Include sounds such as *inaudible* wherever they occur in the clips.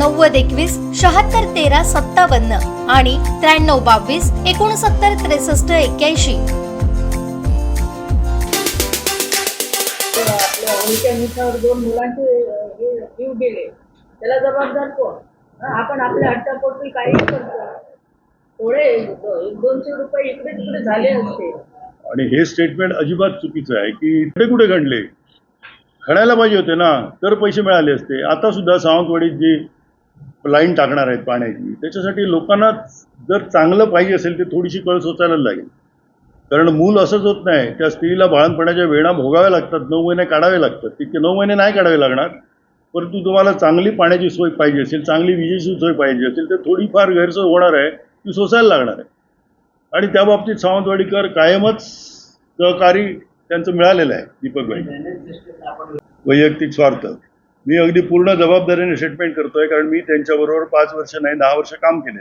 नव्वद एकवीस शहात्तर तेरा सत्तावन्न आणि त्र्याण्णव बावीस एकोणसत्तर त्रेसष्ट एक्क्याऐंशी. दोन मुलांचे जीव गेले. त्याला जबाबदार कोण? आपण आपल्या हट्टापोटी काही करतो. थोडे एक दोनशे रुपये इकडे तिकडे झाले असते. आणि हे स्टेटमेंट अजिबात चुकीचं आहे की कुठे कुठे घडले? खणायला पाहिजे होते ना तर पैसे मिळाले असते. आता सुद्धा सावंतवाडीत जी लाईन टाकणार आहेत पाण्याची. त्याच्यासाठी लोकांना जर चांगलं पाहिजे असेल ते थोडीशी कळ सोचायला लागेल. कारण मूल असंच होत नाही. त्या स्त्रीला बाळणपणाच्या वेळा भोगाव्या लागतात. नऊ महिने काढावे लागतात. तितके नऊ महिने नाही काढावे लागणार. परंतु तुम्हाला चांगली पाण्याची सोय पाहिजे असेल चांगली विजेची सोय पाहिजे असेल तर थोडीफार गैरसोय होणार आहे. ती सोसायला लागणार आहे. आणि त्या बाबतीत सावंतवाडीकर कायमच सहकारी त्यांचं मिळालेलं आहे. दीपकभाई वैयक्तिक स्वार्थ. मी अगदी पूर्ण जबाबदारीने स्टेटमेंट करतोय कारण मी त्यांच्याबरोबर पाच वर्ष नाही दहा वर्ष काम केले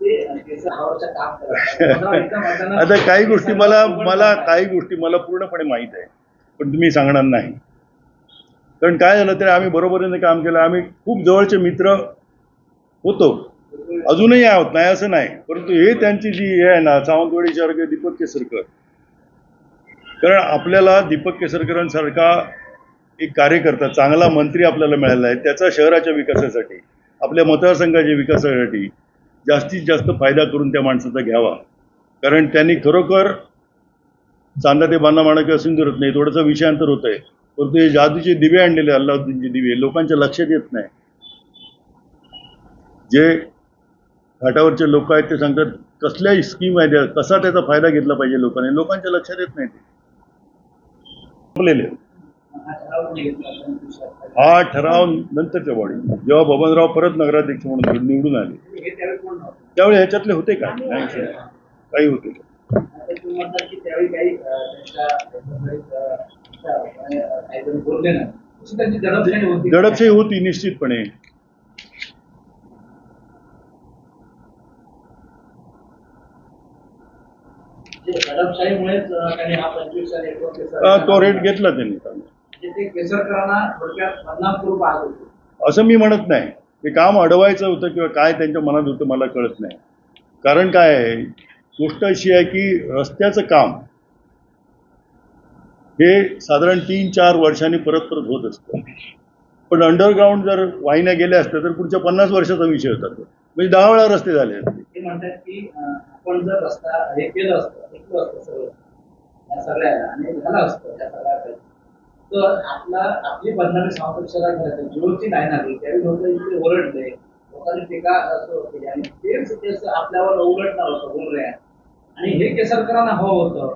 *laughs* आता काही गोष्टी मला *laughs* मला काही गोष्टी मला पूर्णपणे माहीत आहे पण तुम्ही सांगणार नाही. कारण काय झालं तरी आम्ही बरोबरीने काम केलं आम्ही खूप जवळचे मित्र होतो. अजूनही आहोत नाही असं नाही परंतु हे त्यांची जी हे आहे ना सावंतवाडीच्या वर्ग दीपक केसरकर कारण आपल्याला दीपक केसरकरांसारखा एक कार्यकर्ता चांगला मंत्री आपल्याला मिळाला आहे. त्याचा शहराच्या विकासासाठी आपल्या मतदारसंघाच्या विकासासाठी जास्तीत जास्त फायदा करून त्या माणसाचा घ्यावा. कारण त्यांनी खरोखर चांदा ते बांधा माणा असून करत नाही. थोडंसं विषयांतर होत आहे परंतु हे जादूचे दिवे आणलेले अल्लाउद्दीनचे दिवे लोकांच्या लक्षात येत नाही. जे घाटावरचे लोक आहेत ते सांगतात कसल्याही स्कीम आहे कसा त्याचा फायदा घेतला पाहिजे लोकांनी? लोकांच्या लक्षात येत नाही ते. हा ठराव नंतरच्या बॉडी जेव्हा बबनराव परत नगराध्यक्ष म्हणून निवडून आले. त्यावेळी ह्याच्यातले होते का? नाही. काही होते का? दडपशाही होती निश्चितपणे दडपशाहीमुळेच त्यांनी हा पंचवीस आणि एकोणतीस हा, तो रेट घेतला त्यांनी. होते. असं मी म्हणत नाही. ते काम अडवायचं होतं किंवा काय त्यांच्या मनात होतं मला कळत नाही. कारण काय आहे? गोष्ट अशी आहे की रस्त्याचं काम हे साधारण तीन चार वर्षांनी परत परत होत असतं. पण अंडरग्राऊंड जर वाहिन्या गेल्या असत्या तर पुढच्या पन्नास वर्षाचा विषय होता तो. म्हणजे दहा वेळा रस्ते झाले असते. ते म्हणतात की आपण जर रस्ता हे केलं असतं असतं सगळं. या सगळ्याला. आणि झालं असतं त्या सगळ्या तर आपला आपली बदनामी सावपेक्षाला करायचं जिओची नाही लागली त्यावेळी लोक इथे ओरडले. लोकांनी टीका असं केली आणि तेच तेच आपल्यावर उलटणार होतं बोल रे आणि हे केसरकरांना हवं होतं.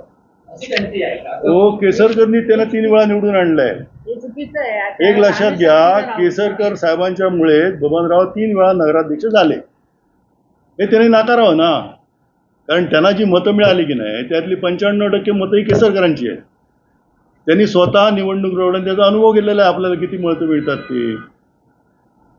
अशी त्यांची आहे का हो केसरकरनी त्याला तीन वेळा निवडून आणलंय. हे चुकीचं आहे. एक लक्षात घ्या केसरकर साहेबांच्या मुळे बबनराव तीन वेळा नगराध्यक्ष झाले. हे त्यांनी नाकारावं ना? कारण त्यांना जी मतं मिळाली की नाही त्यातली पंच्याण्णव टक्के मतं ही केसरकरांची आहेत. त्यांनी स्वतः निवडणूक लढवून त्याचा अनुभव घेतलेला आहे आपल्याला किती मतं मिळतात ते.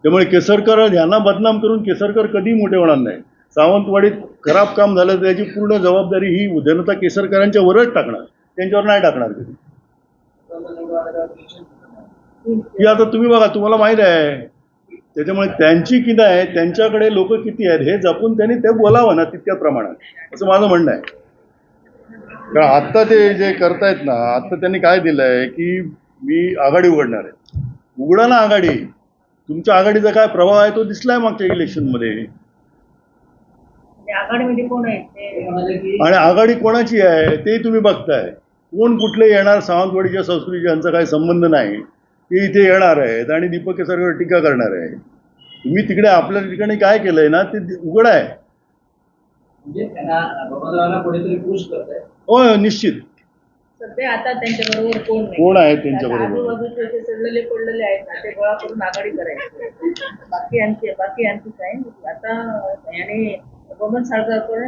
त्यामुळे केसरकर ह्यांना बदनाम करून केसरकर कधी मोठे होणार नाही. सावंतवाडीत खराब काम झालं तर त्याची पूर्ण जबाबदारी ही जनता केसरकरांच्या वरच टाकणार त्यांच्यावर नाही टाकणार. कधी ती आता तुम्ही बघा तुम्हाला माहीत आहे त्याच्यामुळे त्यांची किती आहे त्यांच्याकडे लोक किती आहेत हे जपून त्यांनी ते बोलावं ना तितक्या प्रमाणात. असं माझं म्हणणं आहे. कारण आत्ता ते जे करतायत ना आत्ता त्यांनी काय दिलंय की मी आघाडी उघडणार आहे. उघडा ना आघाडी. तुमच्या आघाडीचा काय प्रभाव आहे तो दिसलाय मागच्या इलेक्शनमध्ये. आहे? की आणि आघाडी कोणाची आहे ते तुम्ही बघताय. कोण कुठले येणार सावंतवाडीच्या संस्कृतीशी यांचा काही संबंध नाही. ते इथे येणार आहेत आणि दीपक केसरकर टीका करणार आहे. तुम्ही तिकडे आपल्या ठिकाणी काय केलंय ना ते उघड आहे. म्हणजे हो निश्चित. आता त्यांच्या बरोबर कोण नाही. कोण आहे त्यांच्याबरोबर?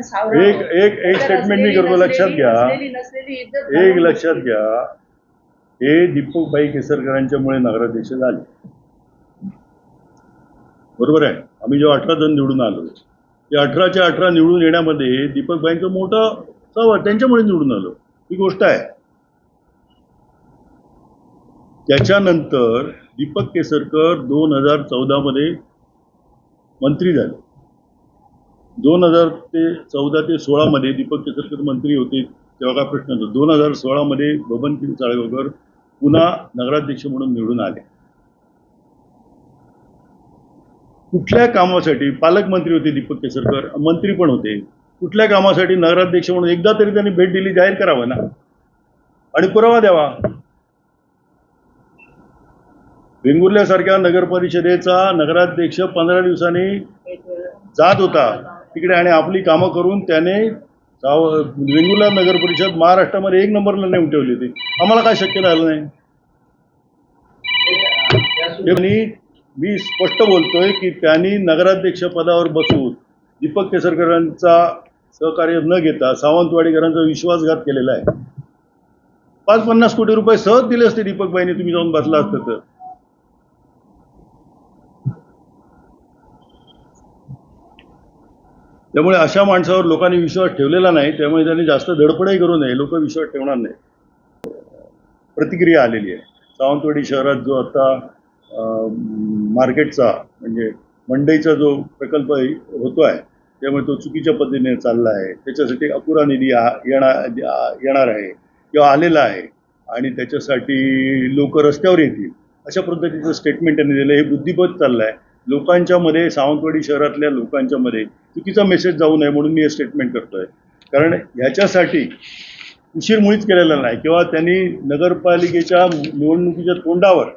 सावरा एक- एक- एक statement मी करतो, लक्षात घ्या. एक लक्षात घ्या. हे दीपकबाई केसरकरांच्यामुळे नगराध्यक्ष झाले. बरोबर आहे? आम्ही जेव्हा अठरा जण निवडून आलो ते अठराच्या अठरा निवडून येण्यामध्ये दीपकबाईंचं मोठं सहभाग त्यांच्यामुळे निवडून आलो. ही गोष्ट आहे. त्याच्यानंतर दीपक केसरकर दोन हजार चौदामध्ये मंत्री झाले. दोन हजार ते चौदा ते सोळामध्ये दीपक केसरकर मंत्री होते तेव्हा काय प्रश्न नव्हता दोन हजार सोळामध्ये बबन किरी चाळगावकर पुन्हा नगराध्यक्ष म्हणून निवडून आले. कुठल्या कामासाठी? पालकमंत्री होते दीपक केसरकर मंत्री पण होते. कुठल्या कामासाठी नगराध्यक्ष म्हणून एकदा तरी त्यांनी भेट दिली जाहीर करावं ना? आणि पुरावा द्यावा. वेंगुर्ल्यासारख्या नगर परिषदेचा नगराध्यक्ष पंधरा दिवसांनी जात होता. तिकडे आणि आपली कामं करून त्याने गाव वेंगुर्ला नगर परिषद महाराष्ट्रामध्ये एक नंबरला नेऊन ठेवली होती. आम्हाला काय शक्य झालं नाही? आणि मी स्पष्ट बोलतोय की त्यांनी नगराध्यक्ष पदावर बसून दीपक केसरकरांचा सहकार्य न घेता सावंतवाडीकरांचा विश्वासघात केलेला आहे. पाच पन्नास कोटी रुपये सहज दिले असते दीपकबाईंनी तुम्ही जाऊन बसला असतं तर. त्यामुळे अशा माणसावर लोकांनी विश्वास ठेवलेला नाही त्यामुळे त्यांनी जास्त धडपडही करू नये लोक विश्वास ठेवणार नाही प्रतिक्रिया आलेली आहे. सावंतवाडी शहरात जो आता मार्केटचा म्हणजे मंडईचा जो प्रकल्प होतो आहे त्यामुळे तो चुकीच्या पद्धतीने चालला आहे. त्याच्यासाठी अपुरा निधी आ- येणार येणार आहे किंवा आलेला आहे. आणि त्याच्यासाठी लोक रस्त्यावर येतील. अशा पद्धतीचं स्टेटमेंट त्यांनी दिलं. हे बुद्धिबळ चाललं आहे लोकांच्या मध्ये सावंतवाडी शहरातल्या लोकांच्या मध्ये चुकीचा मेसेज जाऊ नये म्हणून मी हे स्टेटमेंट करतोय. कारण ह्याच्यासाठी उशीर मुळीच केलेला नाही किंवा त्यांनी नगरपालिकेच्या निवडणुकीच्या तोंडावर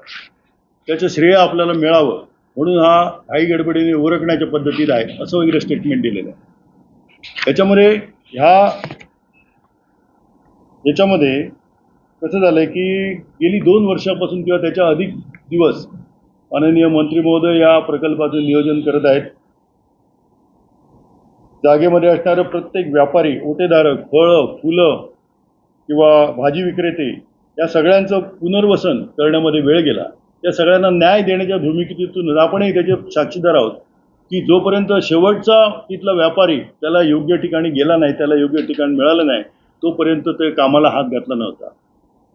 त्याचं श्रेय आपल्याला मिळावं म्हणून हा घाई गडबडीने ओरखण्याच्या पद्धतीत आहे असं वगैरे स्टेटमेंट दिलेलं आहे. त्याच्यामध्ये ह्या याच्यामध्ये कसं झालंय की गेली दोन वर्षापासून किंवा त्याच्या अधिक दिवस माननीय मंत्री महोदय या प्रकल्पाचं नियोजन करत आहेत. जागेमध्ये असणारे प्रत्येक व्यापारी ओटेधारक फळं फुलं किंवा भाजी विक्रेते या सगळ्यांचं पुनर्वसन करण्यामध्ये वेळ गेला. या सगळ्यांना न्याय देण्याच्या भूमिकेतून आपणही त्याचे साक्षीदार आहोत की जोपर्यंत शेवटचा तिथला व्यापारी त्याला योग्य ठिकाणी गेला नाही त्याला योग्य ठिकाण मिळालं नाही तोपर्यंत ते कामाला हात घातला नव्हता.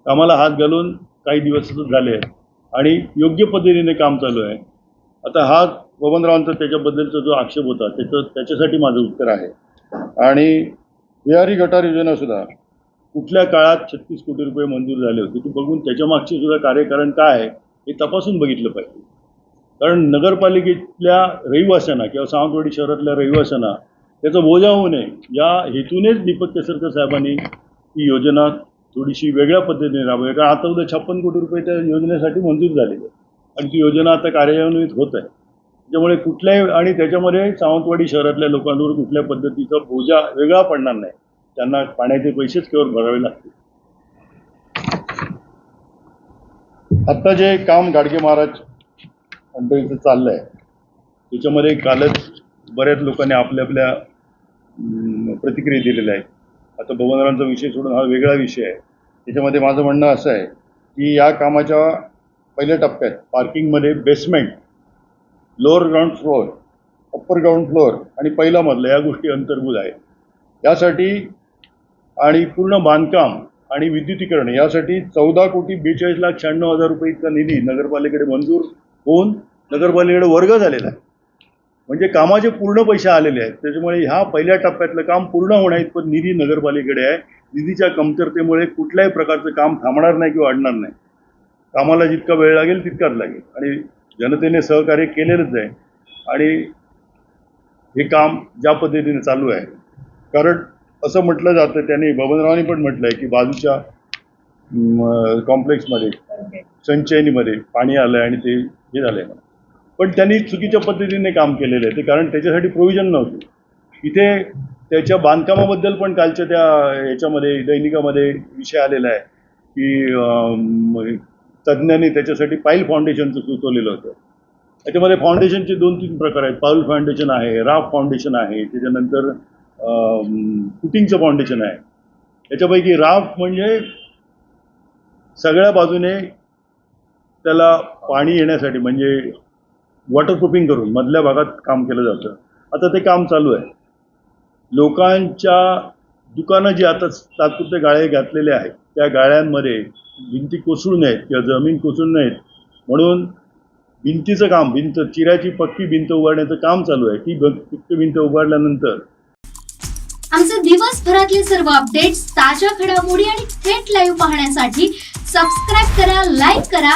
कामाला हात घालून काही दिवस झाले. आहेत आणि योग्य पद्धतीने काम चालू आहे. आता हा बबनरावांचा त्याच्याबद्दलचा जो आक्षेप होता त्याचं त्याच्यासाठी माझं उत्तर आहे. आणि विहारी गटार योजनासुद्धा कुठल्या काळात छत्तीस कोटी रुपये मंजूर झाले होते ते बघून त्याच्यामागचे सुद्धा कार्यकारण काय आहे हे तपासून बघितलं पाहिजे. कारण नगरपालिकेतल्या रहिवाशांना किंवा सावंतवाडी शहरातल्या रहिवाशांना त्याचा बोजा होऊ नये या हेतूनेच दीपक केसरकर साहेबांनी ही योजना थोडीशी वेगळ्या पद्धतीने राबवली. कारण आता उद्या छप्पन कोटी रुपये त्या योजनेसाठी मंजूर झालेली आहे आणि ती योजना आता कार्यान्वित होत आहे. त्यामुळे कुठल्याही आणि त्याच्यामध्ये सावंतवाडी शहरातल्या लोकांवर कुठल्या पद्धतीचा बोजा वेगळा पडणार नाही. त्यांना पाण्याचे पैसेच केवळ भरावे लागतील. आत्ता जे काम गाडगे महाराज मंडळीचं आहे त्याच्यामध्ये कालच बऱ्याच लोकांनी आपल्या आपल्या प्रतिक्रिया दिलेल्या आहेत. आता भवनरांचा विषय सोडून हा वेगळा विषय आहे. त्याच्यामध्ये माझं म्हणणं असं आहे की या कामाच्या पहिल्या टप्प्यात पार्किंगमध्ये basement lower ground floor upper ground floor आणि पहिला मजला या गोष्टी अंतर्भूत आहेत. यासाठी आणि पूर्ण बांधकाम आणि विद्युतीकरण यासाठी चौदा कोटी बेचाळीस लाख शहाण्णव हजार रुपये इतका निधी नगरपालिकेकडे मंजूर होऊन नगरपालिकेकडे वर्ग झालेला आहे. म्हणजे कामाचे पूर्ण पैसे आलेले आहेत. त्याच्यामुळे ह्या पहिल्या टप्प्यातलं काम पूर्ण होण्या इतपत निधी नगरपालिकेकडे आहे. निधीच्या कमतरतेमुळे कुठल्याही प्रकारचं काम थांबणार नाही किंवा अडणार नाही. कामाला जितका वेळ लागेल तितकाच लागेल. आणि जनतेने सहकार्य केलेलंच आहे. आणि हे काम ज्या पद्धतीने चालू आहे कारण असं म्हटलं जातं त्यांनी बबनरावांनी पण म्हटलं आहे की बाजूच्या कॉम्प्लेक्समध्ये संचयनीमध्ये पाणी आलं आणि ते हे झालं आहे पण त्यांनी चुकीच्या पद्धतीने काम केलेलं आहे. ते कारण त्याच्यासाठी प्रोव्हिजन नव्हतं. इथे त्याच्या बांधकामाबद्दल पण कालच्या त्या याच्यामध्ये दैनिकामध्ये विषय आलेला आहे की तज्ज्ञांनी त्याच्यासाठी पाईल फाउंडेशनचं सुचवलेलं होतं. त्याच्यामध्ये फाउंडेशनचे दोन तीन प्रकार आहेत. पाऊल फाउंडेशन आहे राफ फाउंडेशन आहे त्याच्यानंतर फुटिंगचं फाउंडेशन आहे. त्याच्यापैकी राफ म्हणजे सगळ्या बाजूने त्याला पाणी येण्यासाठी म्हणजे वॉटरप्रूफिंग करून मधल्या भागात काम केलं जातं. आता ते काम चालू आहे. लोकांच्या दुकानं जी आता तात्पुरते गाळे घातलेले आहेत त्या गाळ्यांमध्ये भिंती कोसळू नयेत किंवा जमीन कोसळू नयेत. म्हणून भिंतीचं काम भिंत चिऱ्याची पक्की भिंत उभारण्याचं काम चालू आहे. ती पक्की भिंत उभारल्यानंतर आमचे दिवसभरातले सर्व अपडेट्स ताज्या घडामोडी आणि थेट लाईव्ह पाहण्यासाठी सबस्क्राईब करा लाईक करा